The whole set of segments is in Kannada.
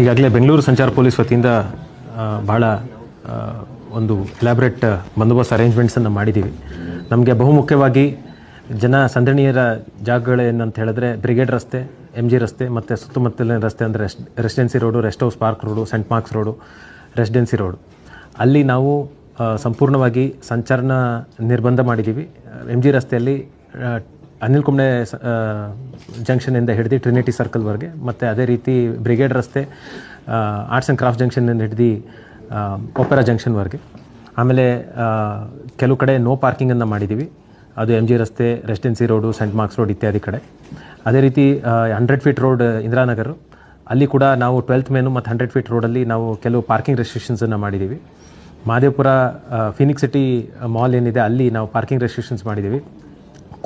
ಈಗಾಗಲೇ ಬೆಂಗಳೂರು ಸಂಚಾರ ಪೊಲೀಸ್ ವತಿಯಿಂದ ಬಹಳ ಒಂದು ಎಲಾಬ್ರೇಟ್ ಬಂದೋಬಸ್ತ್ ಅರೇಂಜ್ಮೆಂಟ್ಸನ್ನು ಮಾಡಿದ್ದೀವಿ ನಮಗೆ ಬಹುಮುಖ್ಯವಾಗಿ ಜನ ಸಂದಣೀಯರ ಜಾಗಗಳೇನಂತ ಹೇಳಿದ್ರೆ ಬ್ರಿಗೇಡ್ ರಸ್ತೆ ಎಂ ಜಿ ರಸ್ತೆ ಮತ್ತು ಸುತ್ತಮುತ್ತಲಿನ ರಸ್ತೆ ಅಂದರೆ res Residency Road Rest House Park Road Saint Marks Road Residency Road ಅಲ್ಲಿ ನಾವು ಸಂಪೂರ್ಣವಾಗಿ ಸಂಚಾರನ ನಿರ್ಬಂಧ ಮಾಡಿದ್ದೀವಿ ಎಂ ಜಿ ರಸ್ತೆಯಲ್ಲಿ ಅನಿಲ್ ಕುಂಬ್ಳೆ ಜಂಕ್ಷನಿಂದ ಹಿಡಿದು ಟ್ರಿನಿಟಿ ಸರ್ಕಲ್ವರೆಗೆ ಮತ್ತು ಅದೇ ರೀತಿ ಬ್ರಿಗೇಡ್ ರಸ್ತೆ ಆರ್ಟ್ಸ್ ಆ್ಯಂಡ್ ಕ್ರಾಫ್ಟ್ ಜಂಕ್ಷನಿಂದ ಹಿಡಿದು ಒಪೆರಾ ಜಂಕ್ಷನ್ವರೆಗೆ ಆಮೇಲೆ ಕೆಲವು ಕಡೆ ನೋ ಪಾರ್ಕಿಂಗನ್ನು ಮಾಡಿದ್ದೀವಿ ಅದು ಎಂ ಜಿ ರಸ್ತೆ Residency Road Saint Marks Road ಇತ್ಯಾದಿ ಕಡೆ. ಅದೇ ರೀತಿ ಹಂಡ್ರೆಡ್ ಫೀಟ್ ರೋಡ್ ಇಂದಿರಾನಗರ್ ಅಲ್ಲಿ ಕೂಡ ನಾವು ಟ್ವೆಲ್ತ್ ಮೇನು ಮತ್ತು ಹಂಡ್ರೆಡ್ ಫೀಟ್ ರೋಡಲ್ಲಿ ನಾವು ಕೆಲವು ಪಾರ್ಕಿಂಗ್ ರೆಸ್ಟ್ರಿಕ್ಷನ್ಸನ್ನು ಮಾಡಿದ್ದೀವಿ ಮಾದೇವಪುರ ಫಿನಿಕ್ಸ್ ಸಿಟಿ ಮಾಲ್ ಏನಿದೆ, ಅಲ್ಲಿ ನಾವು ಪಾರ್ಕಿಂಗ್ ರೆಸ್ಟ್ರಿಕ್ಷನ್ಸ್ ಮಾಡಿದ್ದೀವಿ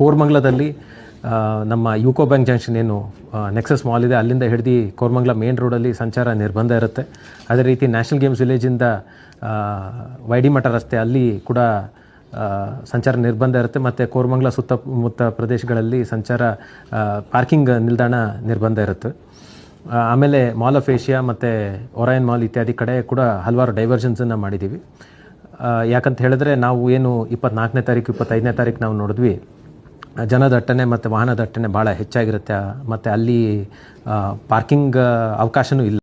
ಕೋರ್ಮಂಗ್ಲದಲ್ಲಿ ನಮ್ಮ ಯುಕೋ ಬ್ಯಾಂಕ್ ಜಂಕ್ಷನ್ ಏನು ನೆಕ್ಸಸ್ ಮಾಲ್ ಇದೆ. ಅಲ್ಲಿಂದ ಹಿಡಿದು ಕೋರ್ಮಂಗ್ಲ ಮೇನ್ ರೋಡಲ್ಲಿ ಸಂಚಾರ ನಿರ್ಬಂಧ ಇರುತ್ತೆ. ಅದೇ ರೀತಿ ನ್ಯಾಷನಲ್ ಗೇಮ್ಸ್ ವಿಲೇಜಿಂದ ವೈಡಿಮಠ ರಸ್ತೆ ಅಲ್ಲಿ ಕೂಡ ಸಂಚಾರ ನಿರ್ಬಂಧ ಇರುತ್ತೆ. ಮತ್ತು ಕೋರ್ಮಂಗ್ಲ ಸುತ್ತಮುತ್ತ ಪ್ರದೇಶಗಳಲ್ಲಿ ಸಂಚಾರ ಪಾರ್ಕಿಂಗ್ ನಿಲ್ದಾಣ ನಿರ್ಬಂಧ ಇರುತ್ತೆ. ಆಮೇಲೆ ಮಾಲ್ ಆಫ್ ಏಷ್ಯಾ ಮತ್ತು ಒರಾಯನ್ ಮಾಲ್ ಇತ್ಯಾದಿ ಕಡೆ ಕೂಡ ಹಲವಾರು ಡೈವರ್ಷನ್ಸನ್ನು ಮಾಡಿದ್ದೀವಿ ಯಾಕಂತ ಹೇಳಿದ್ರೆ ನಾವು ಏನು ಇಪ್ಪತ್ನಾಲ್ಕನೇ ತಾರೀಕು, ಇಪ್ಪತ್ತೈದನೇ ತಾರೀಕು ನಾವು ನೋಡಿದ್ವಿ. ಆ, ಜನದಟ್ಟಣೆ ಮತ್ತು ವಾಹನ ದಟ್ಟಣೆ ಭಾಳ ಹೆಚ್ಚಾಗಿರುತ್ತೆ. ಮತ್ತು ಅಲ್ಲಿ ಪಾರ್ಕಿಂಗ್ ಅವಕಾಶನೂ ಇಲ್ಲ.